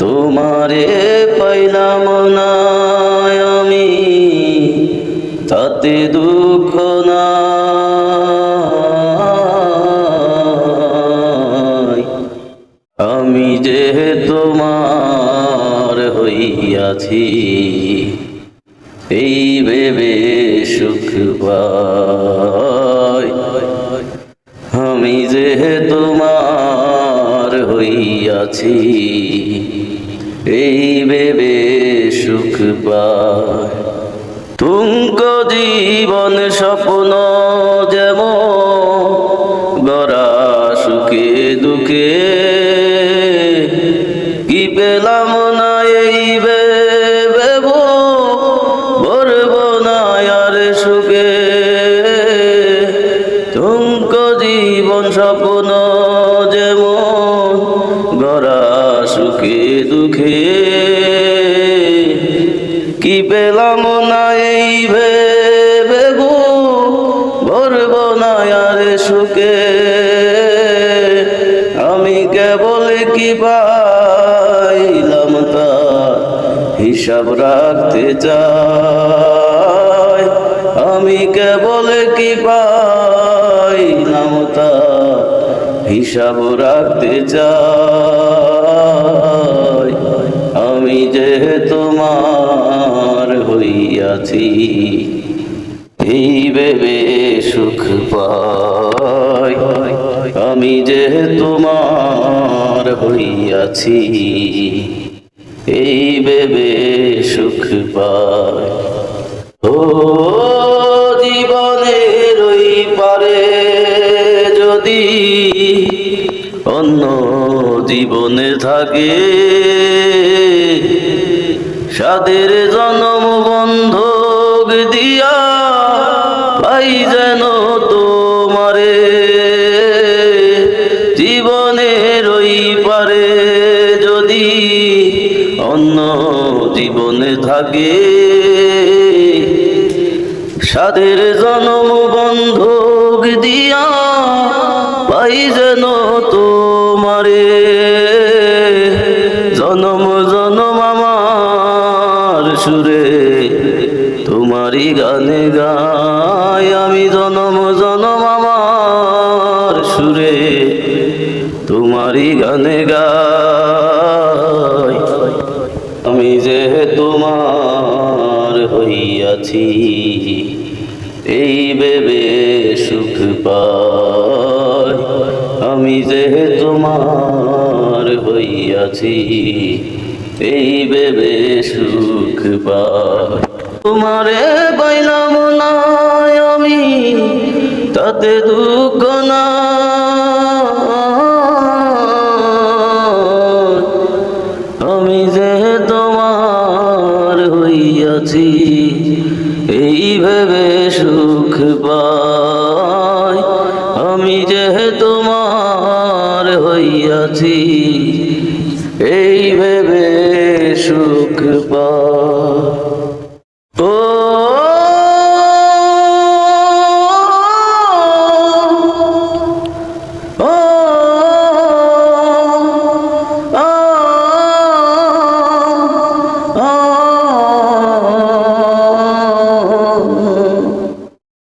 তোমারে পাইলাম না আমি, তাতে দুঃখ না আমি যে তোমার হইয়াছি, এই ভেবে সুখ পাই। হইয়াছি এই ভেবে সুখ তুঙ্গ জীবন স্বপ্ন যেমন গড়া সুখে দুঃখে। কি পেলাম না এই ভেবে ভরব না আর সুখে। গড়া সুখে দুঃখে। কি পেলাম না এই ভেবে গো? ভরব না আর সুখে। আমি কেবল কি পাইলাম তা হিসাব রাখতে চাই। হিসাব রাখতে চাই। আমি যে তোমার হইয়াছি, এই ভেবে সুখ পাই। আমি যে তোমার হইয়াছি, এই ভেবে সুখ পাই। অন্য জীবনে থাকে। সাদের জনম বন্ধক দিয়া ভাই যেন তোমারে। জীবনের ওই পারে যদি অন্য জীবনে থাকে। সাদের জনম বন্ধক দিয়া পাই যেন তোমারে। জনম জনম আমার সুরে, তোমারই গানে গাই আমি। জনম জনম আমার সুরে, তোমারই গানে গাই আমি। যে তোমার হইয়াছি, এই বেবে সুখ পাই। হইয়াছি এই বেবে সুখ পাই। তোমারে পাইলাম না আমি, তাতে দুঃখ না আমি যে তোমার হইয়াছি সুখ পাই